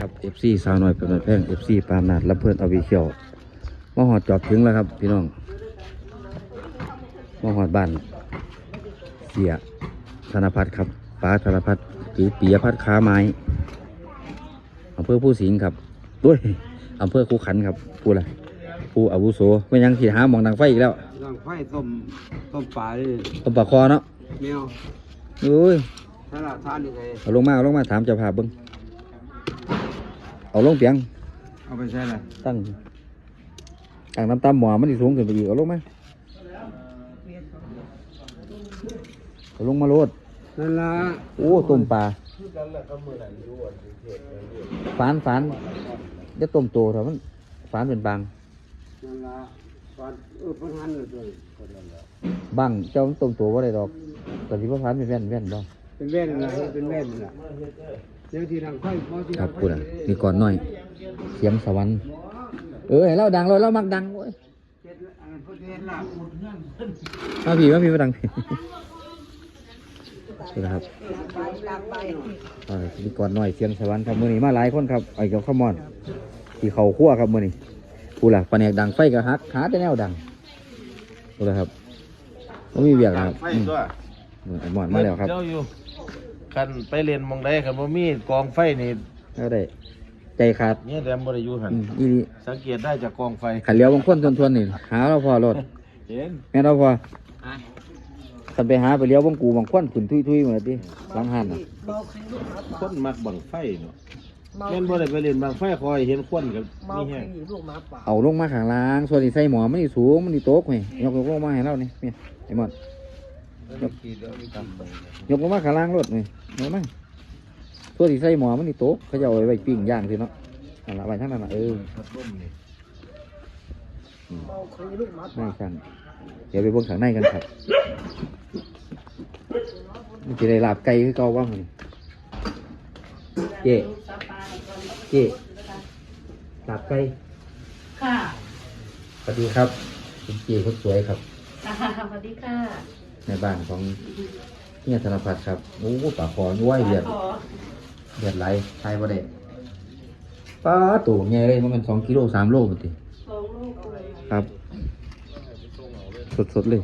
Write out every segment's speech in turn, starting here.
ครับ FC สาวน้อยเป็นแพง FC ปามนาดและเพื่อนเอาวีเชียวมาหอดจอดถึงแล้วครับ พี่น้องมาหอดบ้านเสียธนพัฒน์ครับป้าธนพัฒน์หรือปียพัฒน์ค้าไม้อำเภอผู้สิงห์ครับด้วยอำเภอคูขันครับผู้อะไรผู้อาวุโสไม่ยังขีดหาหมองดังไฟอีกแล้วร่างไฟต้มต้มปลาเลยต้มปลาคอเนาะแมวเอ้ยถ้าละทานยังไงเอาลงมาเอาลงมาถามเจ้าภาพเบิ้ง เอาลงเปียง เอาไปใช้อะไรตั้งตั้งน้ำตาหมอมันสิสูงขึ้นไปอีกเอาลงมาเอาลงมาโลดนั่นละโอ้ต้มปลาฝานฝานเดี๋ยวต้มโตเถอะมันฝานเป็นบางนั่นละปลาเออพันหันเลยตัวนี้คนละละบางเจ้ามันต้มโตว่าได้ดอกแต่ที่ว่าฝานเป็นแว่นแว่นบ่เป็นแว่นนะเป็นแว่นนะ ครับพูดอะมีก่อนหน่อย เสียงสวรรค์ เออเราดังเราเรามักดังโอ้ยมาพี่มาพี่มาดังพี่นี่นะครับอ่ก่อนหน่อยเสียงสวรรค์ครับมือนี้มาหลายคนครับไอ้เจ้าขมอนที่เขาขั้วครับมือนี้กูล่ะปนแนกดังไฟก็ฮักหาแต่แนวดังกูล่ะครับก็มีเบียกนะครับไฟอืมตัวไอ้หมอนมาแล้วครับเจ้าอยู่ คันไปเรียนหมองใดคันบ่มีกองไฟนี่แล้วได้ใจขาดเนี่ยแต่บ่ได้อยู่หั่นอืมอีนี่สังเกตได้จากกองไฟขันเลี้ยวบางคนทวนๆนี่หาเราพอรถเห็นแม่นเราพอขันไปหาไปเลี้ยวบางกูบางคนขึ้นทุยๆเหมือนที่หลังหันอะคนมักบังไฟเนาะแม่นบ่ได้ไปเรียนบังไฟคอยเห็นควันกับนี่แฮงเอาลงมาข้างล่างส่วนที่ใส่หมอมันนี่สูงมันนี่โต๊ะไงยกลงมาให้เรานี่เนี่ยไอ้หมอน ยกลงมาข้างล่างรถนี่เห็ นไหมตัวที่ใส่หมอมันนี่โต๊ะเขาจะเอาไว้ไว้ปิ้งย่างสิเนาะนั่นละไว้ทั้งนั้นน่ะเออพัดลมนี่ไม่ช่างเดี๋ยวไปเบิ่งข้างในกันครับมันจะได้ลาบไก่คือเก่าบ้างนี่เจ๊เจ๊ลาบไก่ค่ะสวัสดีครับคุณเจ๊คนสวยครับค่ะสวัสดีค่ะ ในบ้านของ เนี่ยธนพัฒน์ครับโอ้ปากคอย้วยเลือดขอเลือดไหลไทยบ่ได้ป้าตู่ใหญ่เลยมันเป็นสองกิโลสามโลมันติสองลูกเลยครับ สดๆเลย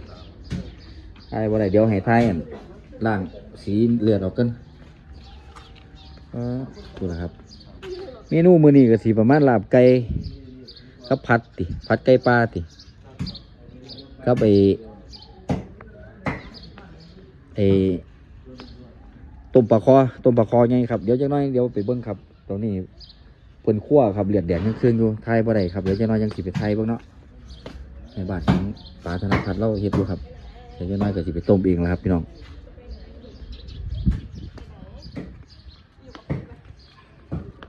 ไทยบ่ได้เดี๋ยวให้ไทยอันล่างสีเลือดออกกันป้าดูนะครับเมนูมื้อนี้ก็สิประมาณลาบไก่กับผัดติผัดไก่ปลาติกับไอ้ ไอ้ต้มปลาคอต้มปลาคอไงครับเดี๋ยวจังน้อยเดี๋ยวไปเบิ่งครับตรงนี้เพิ่นคั่วครับเลือดแดงเครื่องๆอยู่ไทยบ่ได้ครับเดี๋ยวจังน้อยยังสิไปไทยเบิ่งเนาะในบ้านของปลาธนาคารเราเฮ็ดอยู่ครับเดี๋ยวจังน้อยก็สิไปต้มเองแล้วครับพี่น้อง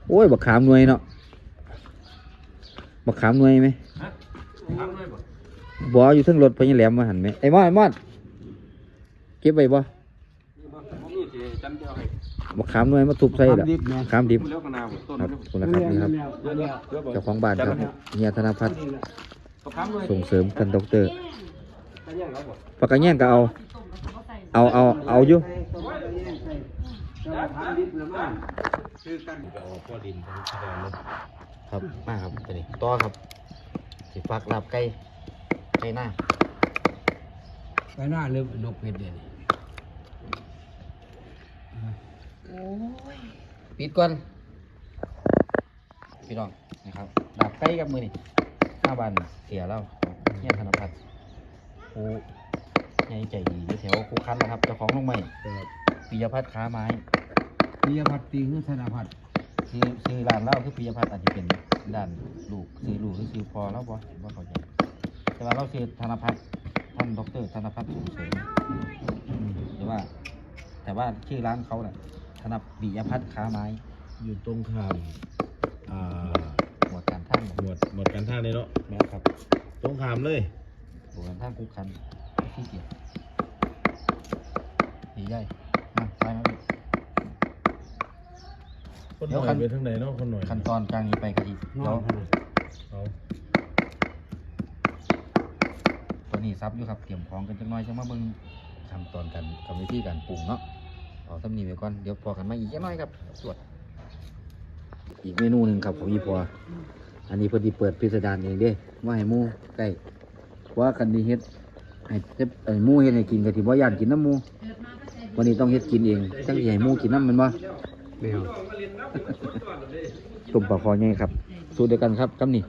โอ้ยบักขามหน่วยเนาะบักขามหน่วยไหมบ่อยู่เทั้งรถพญาแหลมมาหันไหมไอ้มอดไอ้มอด เก็บไว้บ่บักขามหน่วยมาทุบใส่ละขามดิบครับคุณนะครับนี่ครับเจ้าของบ้านครับเฮียธนพัฒน์ส่งเสริมท่านด็อกเตอร์ปากกาแย่งก็เอา เอาเอาเอาอยู่คือกันพ่อดินทั้งแสดงเลยครับมาครับตัวนี้ต่อครับสิฟักลาบไก่ไก่หน้า ไปหน้าเริ่มนกเป็ดเด่นปิดก่อนพี่น้องนะครับลาบไก่กับมือนี่ห้าบันเสียแล้วเฮียธนพัฒน์ครูใหญ่ใจดีอยู่แถวครูคันนะครับเจ้าของโรงไม้ปิยพัฒน์ค้าไม้มียพัดตีคือธนาพัดซื้อซื้อร้านเหล้าคือปิยพัฒน์อาจจะเป็นด้านลูกซื้อลูกหรือซื้อพอแล้วบ่ว่าเขาใจแต่ว่าเราซื้อธนพัฒน์ ท่านดอกเตอรธนพัฒน์ส่งเสริมอืมหรือว่า แต่ว่าชื่อร้านเขาน่ะธนปิยพัฒน์ค้าไม้อยู่ตรงข้ามอ่าหมวดการทั้งหมวดหมวดการทางนี่เนาะแม่ครับตรงข้ามเลยหมวดการทั้งคุกคันที่เกียรติดีใหญ่มาไปมาพี่ คนหเดี๋ยวน่อคัยน ไปทางไหนเนาะคนหน่อยขั้นตอนกลางนี้ไปกะทินเดี๋อยวนเอา ตัวนี้ซับอยู่ครับเตรียมของกันจังน้อยจังมาเบิ่งขั้นตอนการกรรมวิธีการปรุงเนาะเอาตำนี้ไปก่อนเดี๋ยวพอกันมาอีกจังน้อยครับตรวจอีกเมนูหนึ่งครับของอีพออันนี้เพิ่นสิเปิดพิสดารเองเด้ว่าให้หมูใกล้เพราะว่ากันนี้เฮ็ดให้เฮ็ดไอ้หมูเฮ็ดให้กินก็สิบ่ย่านกินน้ำหมูวันนี้ต้องเฮ็ดกินเองจังสิให้หมูกินน้ำแมันบ่ไม่เอาตุ่มปลาคอใหญ่ครับ สูตรเดียวกันครับกับนี่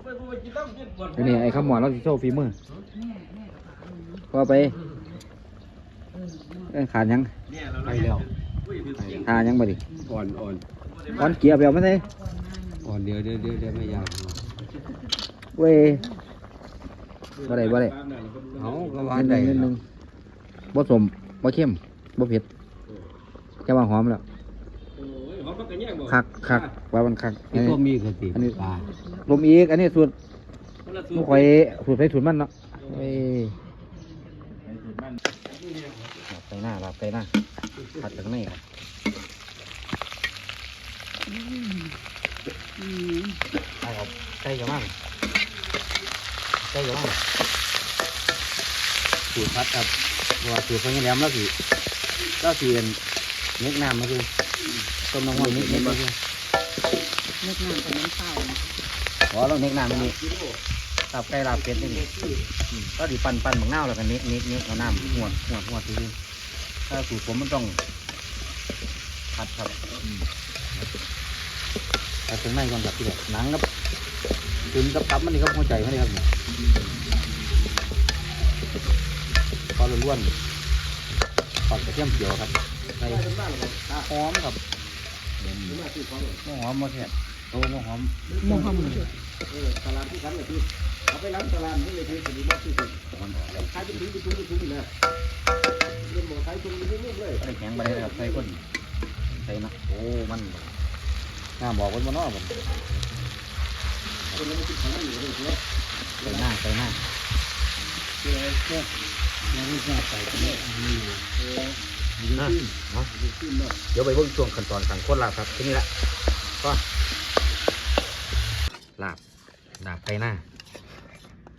อันนี้ไอ้ข้าวหมอนเราสิโชว์ฝีมือ พอไปเอ้ยขาดหยังไปแล้วขาดหยังบ่ดิอ่อนอ่อนอ่อนเกียร์ไปเอามาใส่อ่อนเดี๋ยวเดี๋ยวเดี๋ยวเดี๋ยวไม่อยากเว้ยบ่ได้บ่ได้เอาก็ว่านิดหได้นึงนิดหนึงบ่สมบ่เข้มบ่เผ็ดแค่ว่าหอมแล้วคักคักว่ามันคักอัที่นก็นี้มีกะทิอันนี้ปลาลมอีกอันนี้สูตรลูกข่อยสูตรไปสูตรมันเนาะเว้ย หลับไปหน้าหลับไปหน้าผัดจากไหนครับใช่ครับใกล้จะมั่งใกล้จะมั่งสูตรพัดครับเพราะว่าสูตรเขายังแหลมแล้วสิแล้วสิเอ็นเน็กน้ำมาคือต้มน้ำมันเน็กเน็กมาคือนึกนานกว่าน้ำเปล่าอ๋อเราเน็กน้ำมันนี่ ลาบไก่ลาบเป็ดนี่อืมก็ดิปั่นปั่นบางเน่าวแล้วก็เน็กเน็กเน็กเอาน้ำหวดหวดหวดคือถ้าสูตรผมมันต้องผัดครับอืมเอาถึงในก่อนครับพี่เด็กหนังกับตุนกับตับมันนี่ครับหัวใจมันนี่ครับพอล้วนๆทอดกระเทียมเจียวครับใส่หอมครับหอมมาแท้โตมา ไปล้างตะลามเพื่อมโมฮัมหมดใส่แข็งไปเลยครับใส่คนใส่นะโอ้มันน่าบอกคนมาเนอกผมใส่หน้าใส่หน้านะเนาะเดี๋ยวไปเบิ่งช่วงขั้นตอนการคนลาบครับที่นี่แหละก็ลาบลาบไปหน้า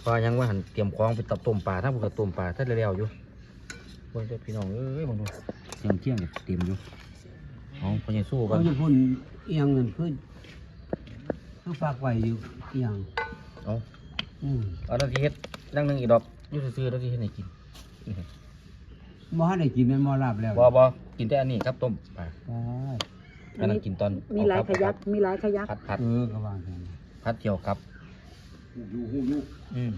พอยังว่าหันเตรียมของไปตับต้มปลาถ้าผมกับต้มปลาถ้าเร็วๆอยู่เบิ่งเด้อพี่น้องเอ้ยมองดูเตรียมเที่ยงเนี่ยเตรียมอยู่เอาพอยังสู้กัเขานจะพ่นเอียงเงินขึ้นคือฝากไว้อยู่เอียงเอาอืมเอาแล้วทีเฮ็ดดังหนึงอีกดอกอยุ่ซื่อๆแล้วทีเฮ็ดให้กินบ่ให้ได้กินแมันบ่รับแล้วบ่บ่กินแต่อันนี้ครับต้มปลาได้อันนั้นกินตอนมีหลายเอขยักมีหลายขยักพัดพัดเออก็วางแผนพัดเกี่ยวครับ อยู่หูอยู่อืม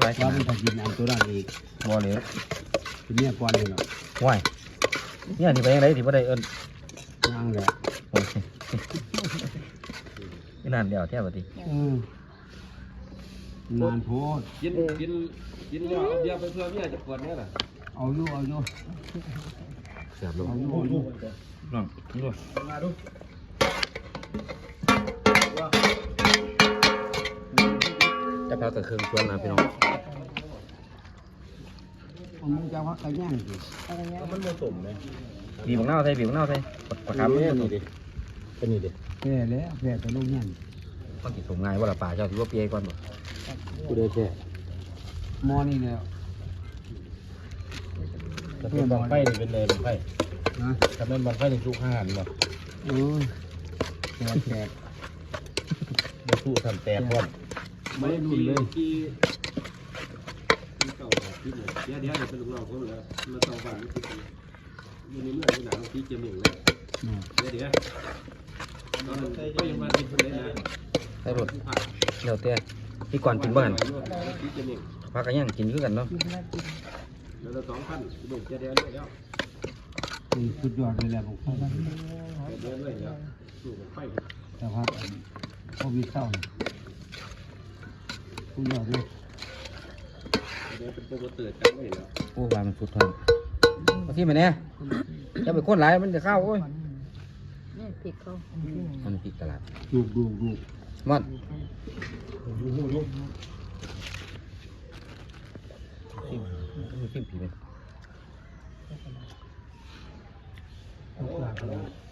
หลายขว่านามัดนจะกินอันตัวนั้นอีกบ่เหลยทีเนี้ยก่อนเลยเนาะว้ายเนี่ยนี่ไปยังไงที่บ่ได้เอิ้นนั่งแหละโอ้ยนี่นานเดียวแท้บ่ติเออนานโพดกินกินกินแล้วเอาเบียร์ไปเพื่อเมียจะปวดเนี่ยน่ะเอาอยู่เอาอยู่เสียบลงเอาอยู่เอาอยู่น้องนี่ด้วยมาดู จะพักกับเครื่องชวนนะพี่น้องเอามึงจะว่าไก่ย่างสิมันผสมไหมบีบมะนาวใส่บีบมะนาวใส่ปลาคาร์ฟนี่นี่ดิเป็นนี่ดิแก่แล้วแก่ตัวลูกย่างต้องกินสมง่ายว่าละป่าเจ้าถือว่าเปียก่อนบ่กูได้แค่หมอนี่แล้วถ้าเป็นบางไฟนี่เป็นเลยบางไฟนะถ้าเป็นบางไฟนี่ทุกห้านเนาะเออแก่แก่ มาสู้ทำแตกก่อนไม่ได้ดุนเลยที่เก่าที่เดี๋ยวเดี๋ยวเป็นลูกน้องเขาแล้วมาต่อบ้านนี่คืออยู่ในเมื่อที่หนาวที่เจียมเองเลยเนาะเดี๋ยวเดี๋ยวตอนนั้นก็ยังมากินคนไหนนะใส่รถเดี๋ยวเตี้ยพี่ก่อนกินบ้านพักกันยังกินคือกันเนาะแล้วเราสองพันเด็กจะเดือนด้วยแล้วนี่สุดยอดเลยแหละผมเดือนด้วยแล้วสู้กับไฟแต่ว่า โควิดเข้านี่สุดยอดเลยเดี๋ยวเป็นตัวเตือนกันไม่แล้วโอ้วามันสุดทางมาที่มาเนี่ยจะไปคนหลายมันจะเข้าโอ้ยนี่พริกเขามันผิดตลาดดูดูดูมันซิมซิมผีเลยทุกอย่างเลย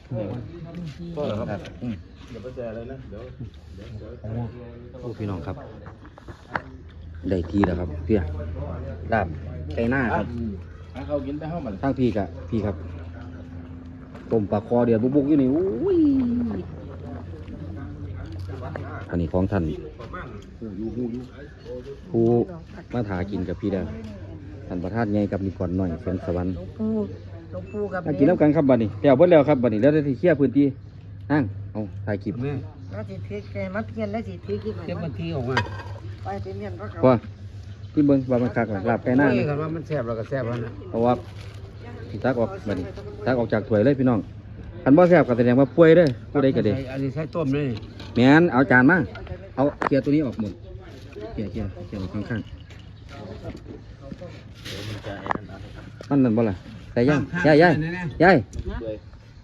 ก็ครับอืมเดี๋ยวไปแจอะไรนะเดี๋ยวเดี๋ยวเดี๋ยวโอ้พี่น้องครับ ได้ทีแล้วครับเพี่ยลาบไก่หน้าครับให้เขากินไปห้ามันทั้งพี่กับพี่ครับต้มปลาคอเดือดบุกๆอยู่นี่อุ้ยอันนี้ของท่านผู้มาถากินกับพี่เด้อท่านประธานใหญ่กับนิกรหน่อยเสียงสวรรค์ หลวงปู่หลวงปู่กับมากินน้ำกันครับบัดนี้เดี๋ยวเบิดแล้วครับบัดนี้แล้วได้ที่เคลียร์พื้นที่นั่งเอาถ่ายคลิปแม่แล้วสิถือแกมาเพียนแล้วสิถือกี่เก็บใบบันทีออกมาไปเป็นเมียนก็เขาว่าที่เบิ้งว่ามันคักหลาบไก่หน้าโอ้นี่ยกันว่ามันแซ่บแล้วก็แซ่บแล้วนะเพราะว่าสิตักออกบัดนี้ตักออกจากถ้วยเลยพี่น้องคันบ่แซ่บก็แสดงว่าป่วยเด้อผู้ใดก็ได้อันนี้ใช้ต้มเลยแม่นเอาจานมาเอาเกียร์ตัวนี้ออกหมดเกียร์เกียร์เกียร์ออกข้างๆมันนั่นบ่ล่ะ ใส่ย่างยายยายยาย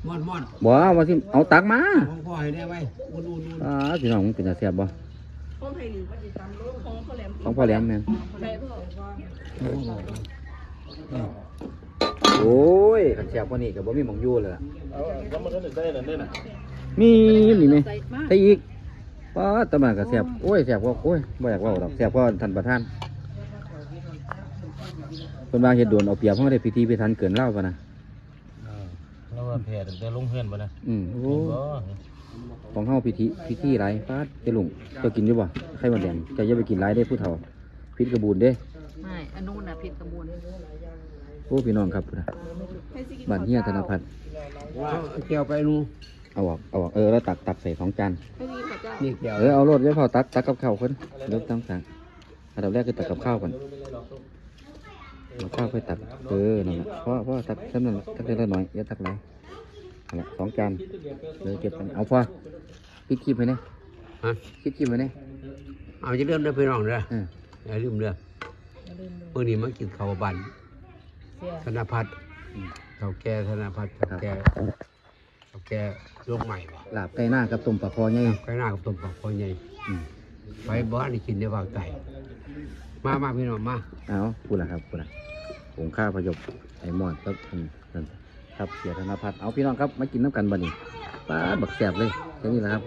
มอดมอดบ่เอามาสิเอาตักมาของพ่อให้ได้ไว้อุ่นอุ่นอุ่นอ่าพี่น้องมันเป็นตาแซ่บบ่ของพ่อแหลมแม่นโอ้ยขันแซ่บกว่านี้ก็บ่มีหม่องอยู่เลยล่ะเอาแล้วมันก็ได้นั่นได้น่ะมีนี่ไหมใส่อีกป้าตะมานก็แซ่บโอ้ยแซ่บกว่าโอ้ยบ่อยากเว้าดอกแซ่บกว่าท่านประธาน เพิ่นว่าเฮ็ดโดนเอาเปรียบเฮาได้พิธีพิธันเกินเล่าป่ะนะแล้วว่าแพ้ตั้งแต่ลงเฮือนบ่นะอืมโอ้ของเฮาพิธีพิธีหลายฟาดเจ้าลุงเจ้ากินอยู่บ่ไข่มดแดงเจ้าอย่าไปกินหลายเด้ผู้เฒ่าพิษกระบูนเด้ไม่อันนู้นน่ะผิดกระบวนโอ้พี่น้องครับพุ่นน่ะบ้านเฮียธนพัฒน์เอาเกี่ยวไปนูเอาออกเอาออกเออแล้วตักตักใส่สองจานนี่เกี่ยวเออเอารถไว้พอตักตักกับข้าวคนเดี๋ยวต้องสั่งอันดับแรกคือตักกับข้าวก่อน เอาข้าวค่อยตักเออนั่นแหละเพราะเพราะตักซ้ำนั่นแหละตักได้ละหน่อยอย่าตักหลายนั่นแหละสองจานเดี๋ยวเก็บไปเอาพอคิดคีบไปเนี่ยฮะคิดคีบไปเนี่ยเอาจะเริ่มได้ไปน้องเด้อเอออย่าลืมเด้อเมื่อนี้มากินข้าวบันเสียธนพัฒน์ข้าวแก่ธนพัฒน์ข้าวแก่ข้าวแก่โลกใหม่ว่ะลาบไก่หน้ากับต้มปลาคอไงไก่หน้ากับต้มปลาคอใหญ่อืมไปบ้านนี่กินได้ภาคใต้ มามาพี่น้องมาเอาพูดละครับพูดละผงข้าวพยบไอ้หมอดครับอืมนั่นครับเสียธนพัฒน์เอาพี่น้องครับมากินน้ำกันบันนี้ป้าบักแสบเลยแค่นี้แหละครับ